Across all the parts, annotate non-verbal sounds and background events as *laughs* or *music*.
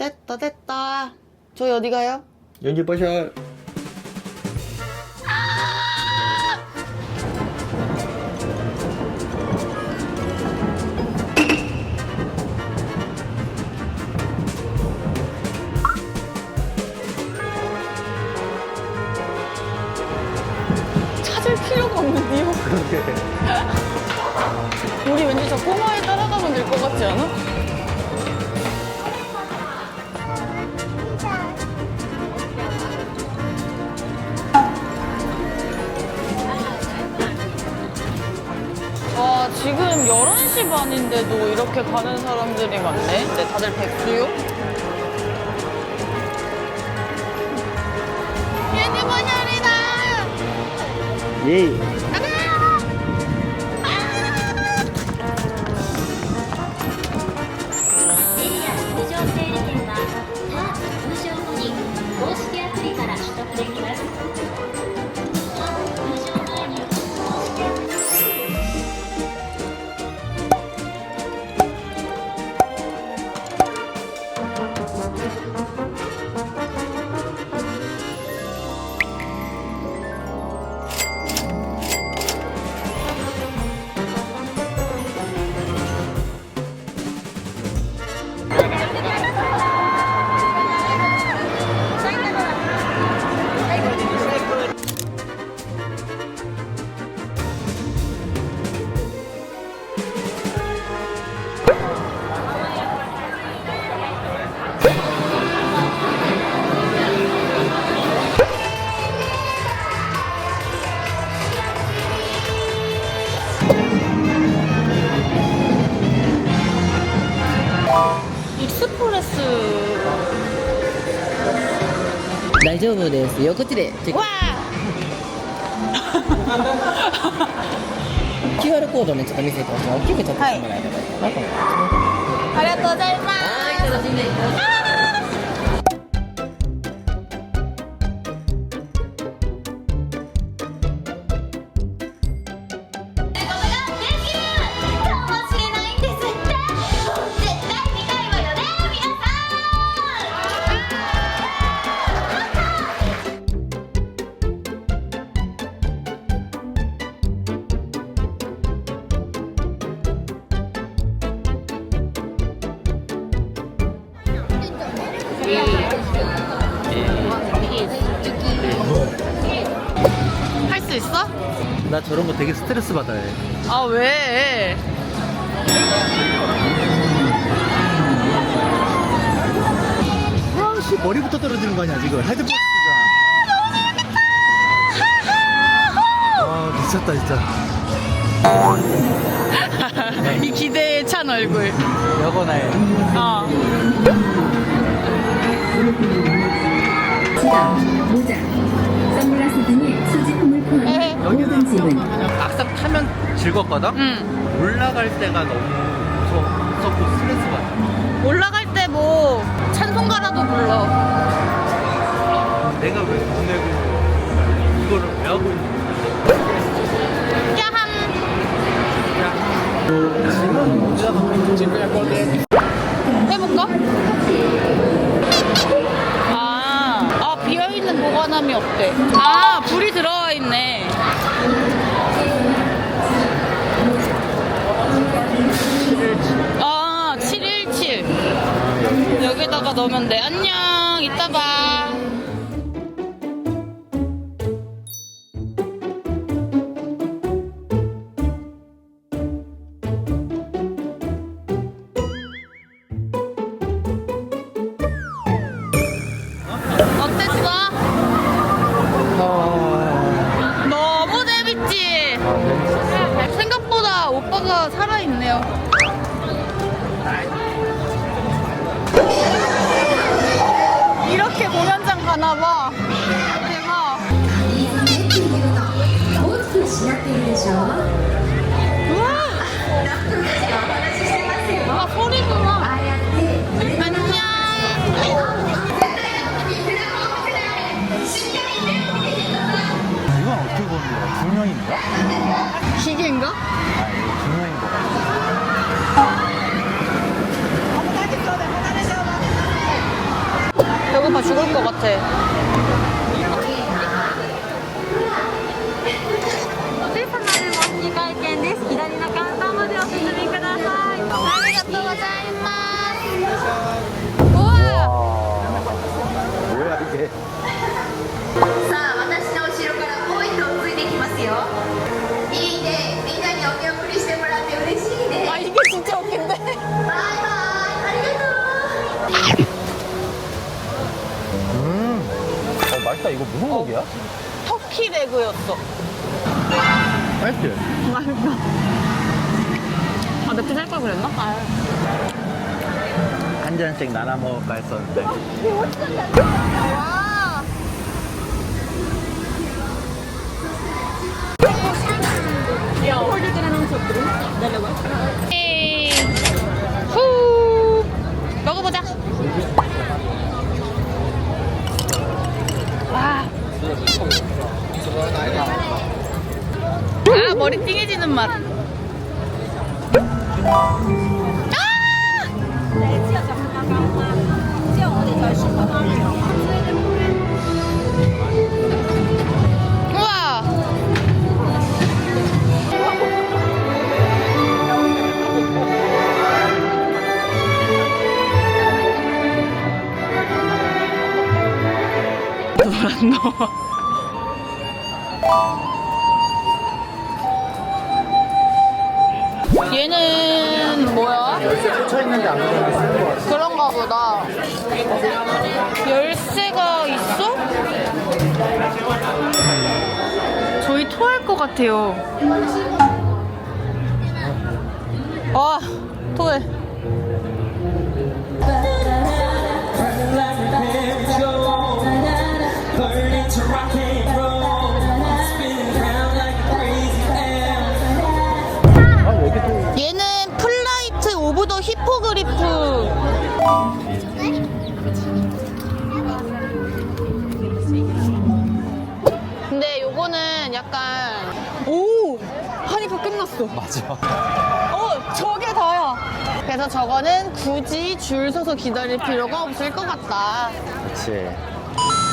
됐다 됐다 저희 어디 가요? 연지 버셔. 찾을 필요가 없는데요 우리 왠지 저 꼬마에 따라가면 될 것 같지 않아? 지금 11시 반인데도 이렇게 가는 사람들이 많네 근데 다들 백수요? 얘네 번열이다 예. 大丈夫です。よこっちで。チェック 와! *laughs* QR コードねちょっと見せてください。大きくちょっとしてもらえれば。いい。かなと思いありがとうございます。はい楽しんでいってくださ 할 수 있어? 나 저런 거 되게 스트레스 받아요. 아 왜? 아씨 머리부터 떨어지는 거 아니야 지금 헤드버스가. 와 미쳤다 진짜. *laughs* 이 기대에 찬 얼굴 여거 나의. 어. 지갑, 모자, 선글라스 등의 소지품을 포함한 모든 짐은 막상 타면 즐겁거든. 응 올라갈 때가 너무 무섭고 스트레스 받아. 올라갈 때 뭐 찬송가라도 불러 내가 왜돈 내고 이거를 왜 하고 있는 거야? 야함 해볼까? 아, 아 비어있는 보관함이 없대 아 불이 들어와 있네. 아 717 여기다가 넣으면 돼. 안녕 이따 봐 가나 봐. 아, 시계인가? 배고파 죽을 것 같아. 이거 무슨 고기야? 터키 레그였어. 맛있지? 아 맥주 살걸 그랬나? 아. 한 잔씩 나눠 먹을까 했었는데. 와. 에이. *laughs* 얘는 뭐야? 꽂혀 있는데 안거 그런가 보다. 열쇠가 있어? 저희 토할 것 같아요. 아, 토해. 히포그리프. 근데 요거는 약간 오 하니까 끝났어. 맞아. 어 저게 다야. 그래서 저거는 굳이 줄 서서 기다릴 필요가 없을 것 같다. 그렇지.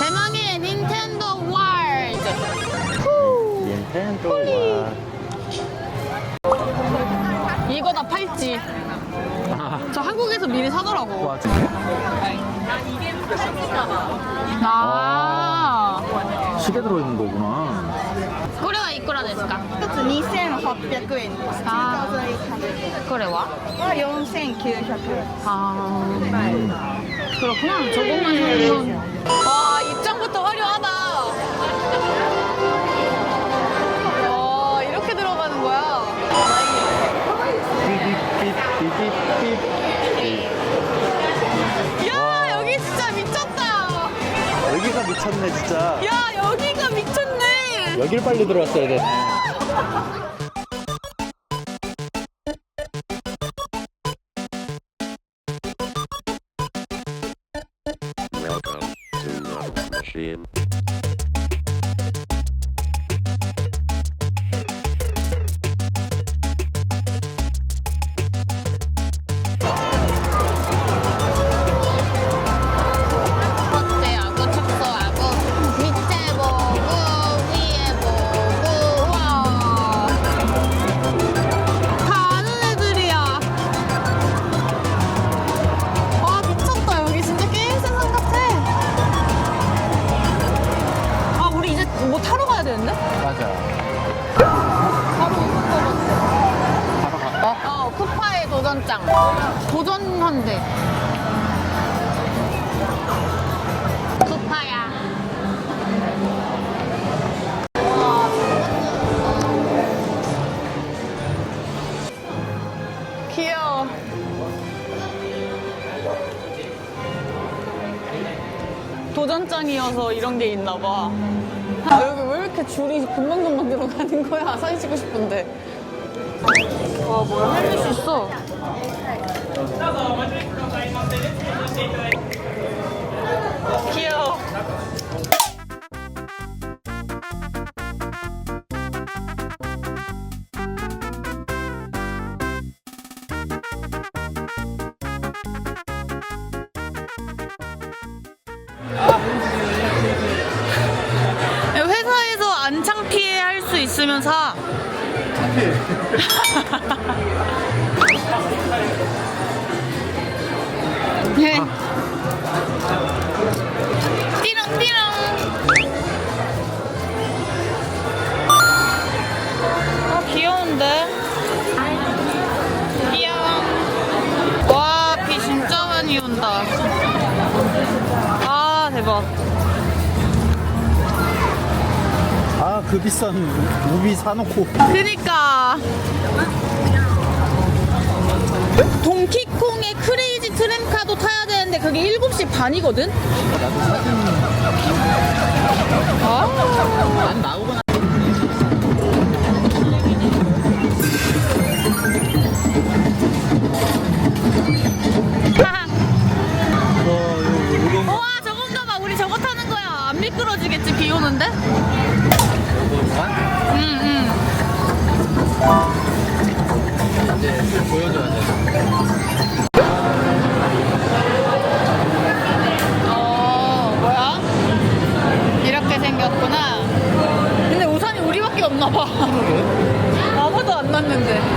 대망의 닌텐도 월드. 후. 닌텐도 와. 이거 다 팔찌. 저 한국에서 미리 사더라고. 와 진짜? 아. 시계 들어있는 거구나. これはいくらですか一つ2800円ですあ追加税これはは4900円 아 그렇구나 저것만 사면 와 입장부터 화려하다 삐삐삐삐삐. 야 여기 진짜 미쳤다 여기가 미쳤네 진짜. 야 여기가 미쳤네 여길 빨리 들어왔어야 되 *laughs* 도전한대. 쿠파야. 귀여워. 도전장이어서 이런 게 있나 봐. 아, 여기 왜 이렇게 줄이 금방금방 들어가는 거야? 사진 찍고 싶은데. 와 뭐야? 헬멧이 있어. 귀여워. 회사에서 안 창피해 할 수 있으면 사. 네. 띠렁띠렁. 아 귀여운데? 귀여워. 와, 비 진짜 많이 온다. 아, 대박. 아 그 비싼 우비 사놓고 그니까. 동키콩의 크레이지 트램카도 타야 되는데 그게 7시 반이거든? 아, 난 나오거나 안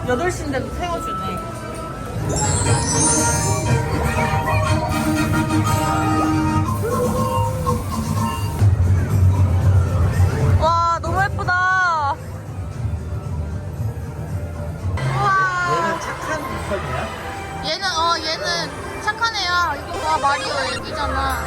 8시인데도 태워주네. 와 너무 예쁘다. 우와. 착한 편이야? 얘는 어 얘는 착한 애야. 이거 봐 마리오 애기잖아.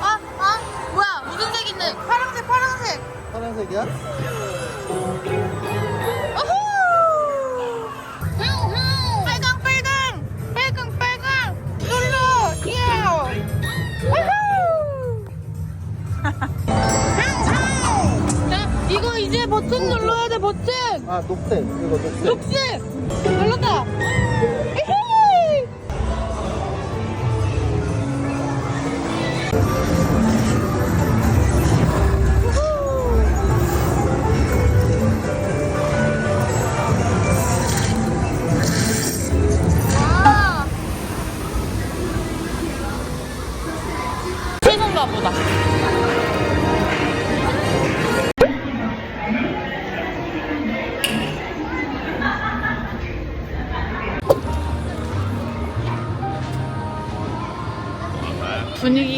아, 아, 뭐야? 무슨 색인데? 파란색, 파란색. 파란색이야? 버튼. 아 녹색 이거 녹색 녹색 눌렀다.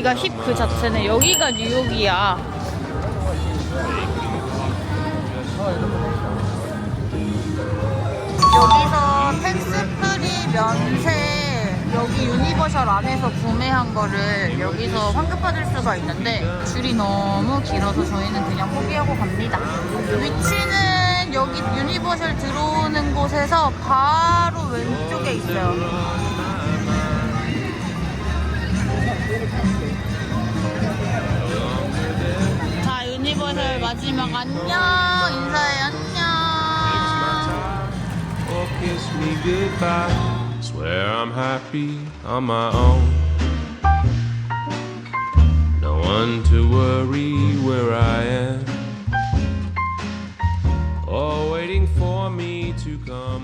분위기가 힙 그 자체네. 여기가 뉴욕이야. 여기서 텍스프리 면세 여기 유니버셜 안에서 구매한 거를 여기서 환급받을 수가 있는데 줄이 너무 길어서 저희는 그냥 포기하고 갑니다. 위치는 여기 유니버셜 들어오는 곳에서 바로 왼쪽에 있어요. 마지막 안녕 인사해 안녕 Or kiss me goodbye. Swear I'm happy on my own. No one to worry where I am. Or waiting for me to come.